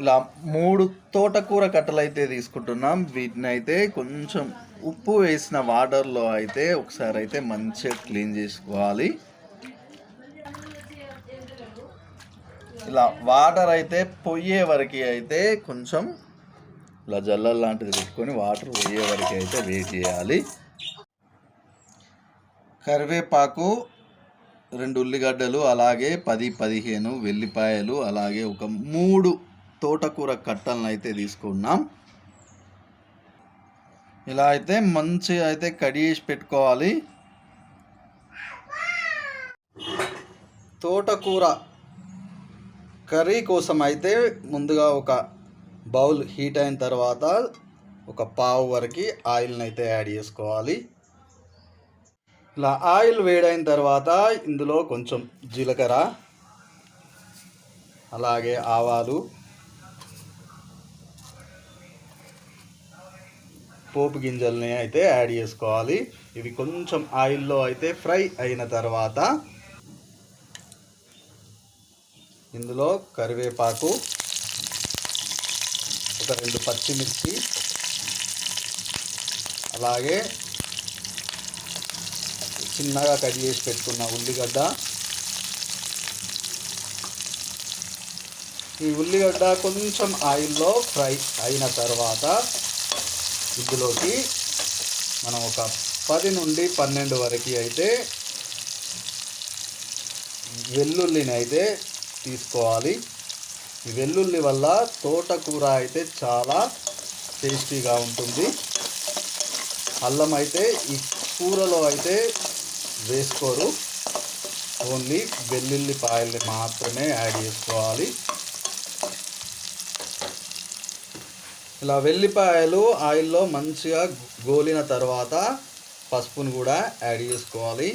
ఇలా మూడు తోటకూర కట్టలు అయితే తీసుకుంటున్నాం. వీటిని అయితే కొంచెం ఉప్పు వేసిన వాటర్లో అయితే ఒకసారి అయితే మంచిగా క్లీన్ చేసుకోవాలి. ఇలా వాటర్ అయితే పొయ్యే వరకు అయితే కొంచెం ఇలా జల్లలు లాంటిది పెట్టుకొని వాటర్ పోయే వరకు అయితే వేట్ చేయాలి. కరివేపాకు రెండు ఉల్లిగడ్డలు అలాగే పది పదిహేను వెల్లిపాయలు అలాగే ఒక మూడు తోటకూర కట్టలను అయితే తీసుకున్నాం. ఇలా అయితే మంచిగా అయితే కడిగేసి పెట్టుకోవాలి. తోటకూర కర్రీ కోసం అయితే ముందుగా ఒక బౌల్ హీట్ అయిన తర్వాత ఒక పావు వరకు ఆయిల్ని అయితే యాడ్ చేసుకోవాలి. ఇలా ఆయిల్ వేడైన తర్వాత ఇందులో కొంచెం జీలకర్ర అలాగే ఆవాలు పోపు గింజల్ని అయితే యాడ్ చేసుకోవాలి. ఇవి కొంచెం ఆయిల్లో అయితే ఫ్రై అయిన తర్వాత ఇందులో కరివేపాకు ఒక రెండు పచ్చిమిర్చి అలాగే చిన్నగా కట్ చేసి పెట్టుకున్న ఉల్లిగడ్డ. ఈ ఉల్లిగడ్డ కొంచెం ఆయిల్లో ఫ్రై అయిన తర్వాత ఇందులోకి మనం ఒక పది నుండి పన్నెండు వరకు అయితే వెల్లుల్లిని అయితే తీసుకోవాలి. ఈ వెల్లుల్లి వల్ల తోటకూర అయితే చాలా టేస్టీగా ఉంటుంది. అల్లం అయితే ఈ కూరలో అయితే వేసుకోరు. ఓన్లీ వెల్లుల్లిపాయల్ని మాత్రమే యాడ్ చేసుకోవాలి. ఇలా వెల్లిపాయలు ఆయిల్లో మంచిగా గోలిన తర్వాత పసుపును కూడా యాడ్ చేసుకోవాలి.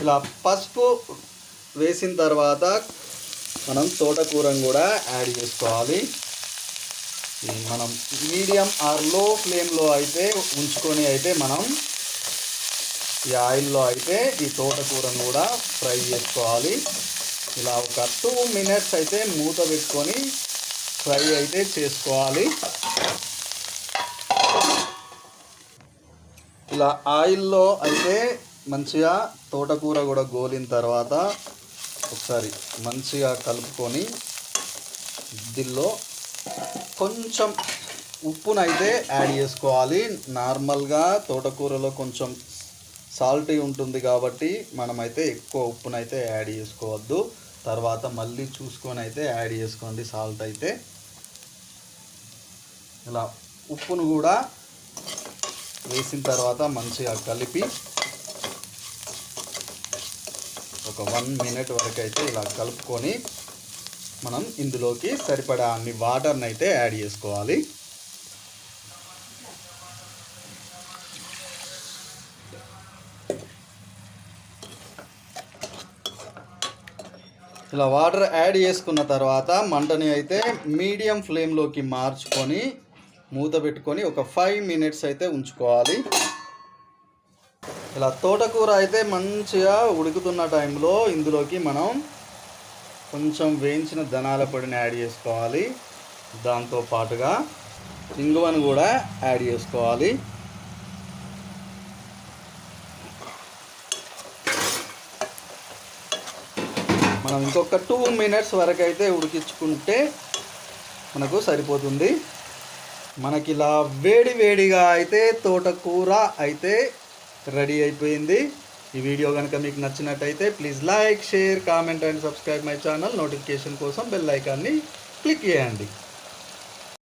ఇలా పసుపు వేసిన తర్వాత మనం తోటకూరను కూడా యాడ్ చేసుకోవాలి. మనం మీడియం ఆర్లో ఫ్లేమ్లో అయితే ఉంచుకొని అయితే మనం ఈ ఆయిల్లో అయితే ఈ తోటకూరను కూడా ఫ్రై చేసుకోవాలి. ఇలా ఒక టూ మినిట్స్ అయితే మూత పెట్టుకొని ఫ్రై అయితే చేసుకోవాలి. ఇలా ఆయిల్లో అయితే మంచిగా తోటకూర కూడా గోలిన తర్వాత ఒకసారి మంచిగా కలుపుకొని దీనిలో కొంచెం ఉప్పునైతే యాడ్ చేసుకోవాలి. నార్మల్గా తోటకూరలో కొంచెం సాల్టీ ఉంటుంది కాబట్టి మనమైతే ఎక్కువ ఉప్పునైతే యాడ్ చేసుకోవద్దు. తర్వాత మళ్ళీ చూసుకొని అయితే యాడ్ చేసుకోండి సాల్ట్ అయితే. ఇలా ఉప్పును కూడా వేసిన తర్వాత మంచిగా కలిపి ఒక వన్ మినిట్ వరకు అయితే ఇలా కలుపుకొని మనం ఇందులోకి సరిపడా అన్ని వాటర్ని అయితే యాడ్ చేసుకోవాలి. ఇలా వాటర్ యాడ్ చేసుకున్న తర్వాత మంటని అయితే మీడియం ఫ్లేమ్లోకి మార్చుకొని మూత పెట్టుకొని ఒక ఫైవ్ మినిట్స్ అయితే ఉంచుకోవాలి. ఇలా తోటకూర అయితే మంచిగా ఉడుకుతున్న టైంలో ఇందులోకి మనం కొంచెం వేయించిన ధనాల పొడిని యాడ్ చేసుకోవాలి. దాంతో పాటుగా ఇంగువను కూడా యాడ్ చేసుకోవాలి. మనం ఇంకొక టూ మినిట్స్ వరకు అయితే ఉడికించుకుంటే మనకు సరిపోతుంది. మనకి ఇలా వేడి వేడిగా అయితే తోటకూర అయితే రెడీ అయిపోయింది. ఈ వీడియో కనుక మీకు నచ్చినట్టయితే please like share comment and subscribe my channel. Notification కోసం బెల్ ఐకాన్ని క్లిక్ చేయండి.